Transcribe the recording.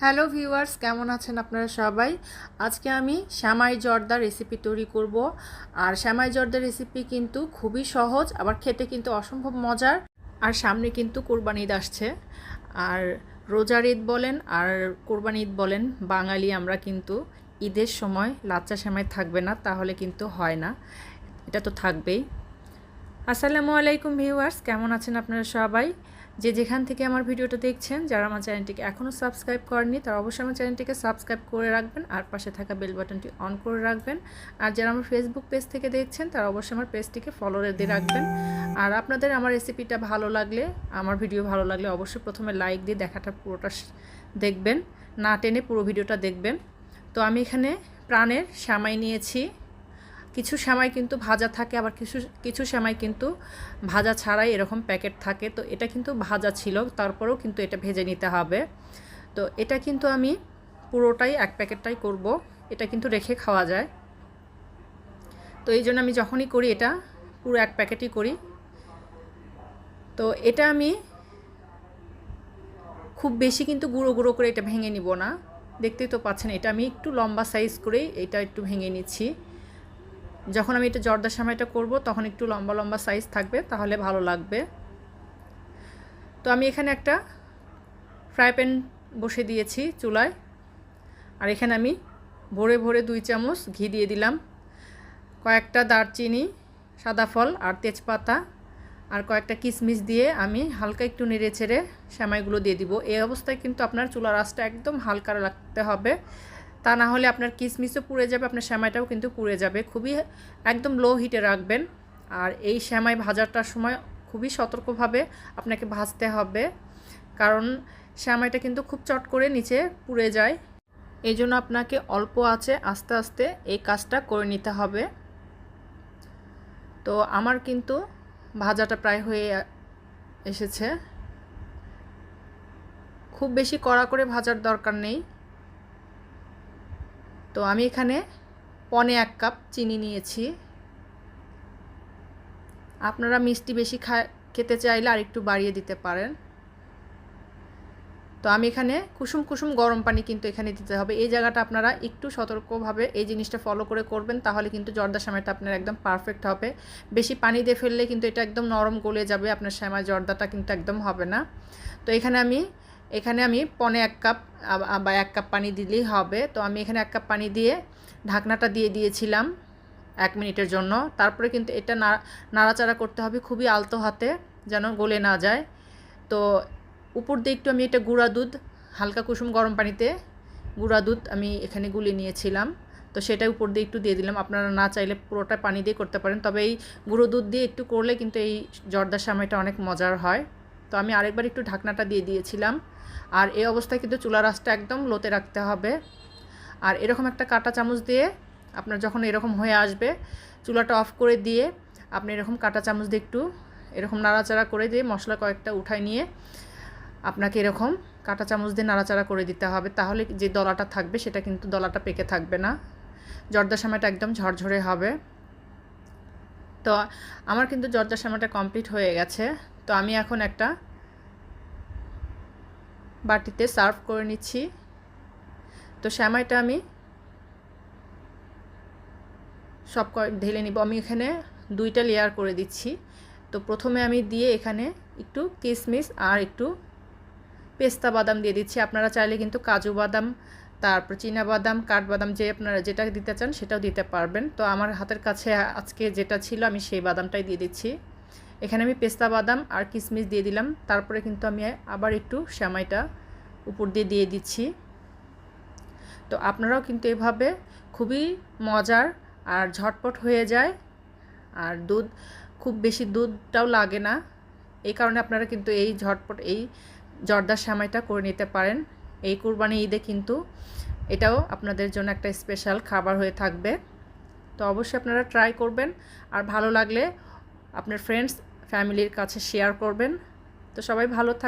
Hello viewers, কেমন আছেন আপনারা সবাই? আজকে আমি শ্যামাই জর্দা রেসিপি তৈরি করব। আর শ্যামাই জর্দা রেসিপি কিন্তু খুবই সহজ, আবার খেতে কিন্তু অসম্ভব মজার, আর সামনে কিন্তু কোরবানি ঈদ আসছে। আর রোজার ঈদ বলেন, আর কোরবানি ঈদ বলেন, বাঙালি আমরা কিন্তু ঈদের সময় লাচ্চা শ্যামাই থাকবে না, তাহলে কিন্তু হয় না। এটা তো থাকবেই। আসসালামু আলাইকুম ভিউয়ার্স, কেমন আছেন আপনারা সবাই? যে যেখান থেকে আমার ভিডিওটা দেখছেন, যারা আমার চ্যানেলটিকে এখনও সাবস্ক্রাইব করেননি, তারা অবশ্যই আমার চ্যানেলটিকে সাবস্ক্রাইব করে রাখবেন আর পাশে থাকা বেল বাটনটি অন করে রাখবেন। আর যারা আমার ফেসবুক পেজ থেকে দেখছেন, তারা অবশ্যই আমার পেজটিকে ফলো দিয়ে রাখবেন। আর আপনাদের আমার রেসিপিটা ভালো লাগলে, আমার ভিডিও ভালো লাগলে অবশ্যই প্রথমে লাইক দিয়ে দেখাটা পুরোটা দেখবেন। না টেনে পুরো ভিডিওটা দেখবেন। তো আমি এখানে প্রাণের সামাই নিয়েছি। কিছু সেমাই কিন্তু ভাজা থাকে, আবার কিছু কিছু সেমাই কিন্তু ভাজা ছাড়াই এরকম প্যাকেট থাকে। তো এটা কিন্তু ভাজা ছিল, তারপরেও কিন্তু এটা ভেজে নিতে হবে। তো এটা কিন্তু আমি পুরোটাই এক প্যাকেটটাই করব, এটা কিন্তু রেখে খাওয়া যায়। তো এই জন্য আমি যখনই করি এটা, পুরো এক প্যাকেটই করি। তো এটা আমি খুব বেশি কিন্তু গুঁড়ো গুঁড়ো করে এটা ভেঙে নিব না। দেখতেই তো পাচ্ছেন, এটা আমি একটু লম্বা সাইজ করেই এটা একটু ভেঙে নিচ্ছি। যখন আমি এটা জর্দার সময়টা করব, তখন একটু লম্বা লম্বা সাইজ থাকবে, তাহলে ভালো লাগবে। তো আমি এখানে একটা ফ্রাই প্যান বসে দিয়েছি চুলায়। আর এখানে আমি ভরে ভরে দুই চামচ ঘি দিয়ে দিলাম। কয়েকটা দারচিনি, সাদা ফল আর তেজপাতা আর কয়েকটা কিশমিশ দিয়ে আমি হালকা একটু নেড়ে ছেড়ে সেমাইগুলো দিয়ে দিব। এই অবস্থায় কিন্তু আপনার চুলার আঁচটা একদম হালকা রাখতে হবে। তা না হলে আপনার কিসমিসও পুড়ে যাবে, আপনার শ্যামাইটাও কিন্তু পুড়ে যাবে। খুবই একদম লো হিটে রাখবেন। আর এই শ্যামাই ভাজাটার সময় খুবই সতর্কভাবে আপনাকে ভাজতে হবে। কারণ শ্যামাইটা কিন্তু খুব চট করে নিচে পুড়ে যায়। এই জন্য আপনাকে অল্প আছে, আস্তে আস্তে এই কাজটা করে নিতে হবে। তো আমার কিন্তু ভাজাটা প্রায় হয়ে এসেছে। খুব বেশি কড়া করে ভাজার দরকার নেই। তো আমি এখানে পনে এক কাপ চিনি নিয়েছি। আপনারা মিষ্টি বেশি খা, খেতে চাইলে আর একটু বাড়িয়ে দিতে পারেন। তো আমি এখানে কুসুম কুসুম গরম পানি কিন্তু এখানে দিতে হবে। এই জায়গাটা আপনারা একটু সতর্কভাবে এই জিনিসটা ফলো করে করবেন, তাহলে কিন্তু জর্দার সময়টা আপনার একদম পারফেক্ট হবে। বেশি পানি দিয়ে ফেললে কিন্তু এটা একদম নরম গলে যাবে, আপনার শ্যামার জর্দাটা কিন্তু একদম হবে না। তো এখানে আমি এখানে আমি পনে এক কাপ বা এক কাপ পানি দিলেই হবে। তো আমি এখানে এক কাপ পানি দিয়ে ঢাকনাটা দিয়ে দিয়েছিলাম এক মিনিটের জন্য। তারপরে কিন্তু এটা নাড়াচাড়া করতে হবে খুবই আলতো হাতে যেন গলে না যায়। তো উপর দিয়ে একটু আমি এটা গুঁড়া দুধ, হালকা কুসুম গরম পানিতে গুঁড়া দুধ আমি এখানে গুলি নিয়েছিলাম। তো সেটা উপর দিয়ে একটু দিয়ে দিলাম। আপনারা না চাইলে পুরোটা পানি দিয়ে করতে পারেন। তবে এই গুঁড়ো দুধ দিয়ে একটু করলে কিন্তু এই জর্দার সামাইটা অনেক মজার হয়। তো আমি আরেকবার একটু ঢাকনাটা দিয়ে দিয়েছিলাম। আর এই অবস্থায় কিন্তু চুলা রাসটা একদম লোতে রাখতে হবে। আর এরকম একটা কাটা চামচ দিয়ে আপনার যখন এরকম হয়ে আসবে, চুলাটা অফ করে দিয়ে আপনি এরকম কাটা চামচ দিয়ে একটু এরকম নাড়াচাড়া করে দিয়ে মশলা কয়েকটা উঠায় নিয়ে আপনাকে এরকম কাটা চামচ দিয়ে নাড়াচাড়া করে দিতে হবে। তাহলে যে দলাটা থাকবে সেটা কিন্তু দলাটা পেকে থাকবে না। জর্দার সময়টা একদম ঝরঝরে হবে। তো আমার কিন্তু জর্দার সময়টা কমপ্লিট হয়ে গেছে। তো আমি এখন একটা বাটিতে সার্ভ করে নিচ্ছি। তো শ্যামাইটা আমি সব ঢেলে নিব। আমি এখানে দুইটা লেয়ার করে দিচ্ছি। তো প্রথমে আমি দিয়ে এখানে একটু কিশমিশ আর একটু পেস্তা বাদাম দিয়ে দিচ্ছি। আপনারা চাইলে কিন্তু কাজু বাদাম, তারপর বাদাম কাঠবাদাম যে আপনারা যেটা দিতে চান সেটাও দিতে পারবেন। তো আমার হাতের কাছে আজকে যেটা ছিল আমি সেই বাদামটাই দিয়ে দিচ্ছি। এখানে আমি পেস্তা বাদাম আর কিশমিশ দিয়ে দিলাম। তারপরে কিন্তু আমি আবার একটু শ্যামাইটা উপর দিয়ে দিয়ে দিচ্ছি। তো আপনারাও কিন্তু এভাবে খুবই মজার আর ঝটপট হয়ে যায়। আর দুধ, খুব বেশি দুধটাও লাগে না। এই কারণে আপনারা কিন্তু এই ঝটপট, এই জর্দার শ্যামাইটা করে নিতে পারেন। এই কুরবানি ঈদে কিন্তু এটাও আপনাদের জন্য একটা স্পেশাল খাবার হয়ে থাকবে। তো অবশ্যই আপনারা ট্রাই করবেন। আর ভালো লাগলে আপনার ফ্রেন্ডস ফ্যামিলির কাছে শেয়ার করবেন। তো সবাই ভালো থাক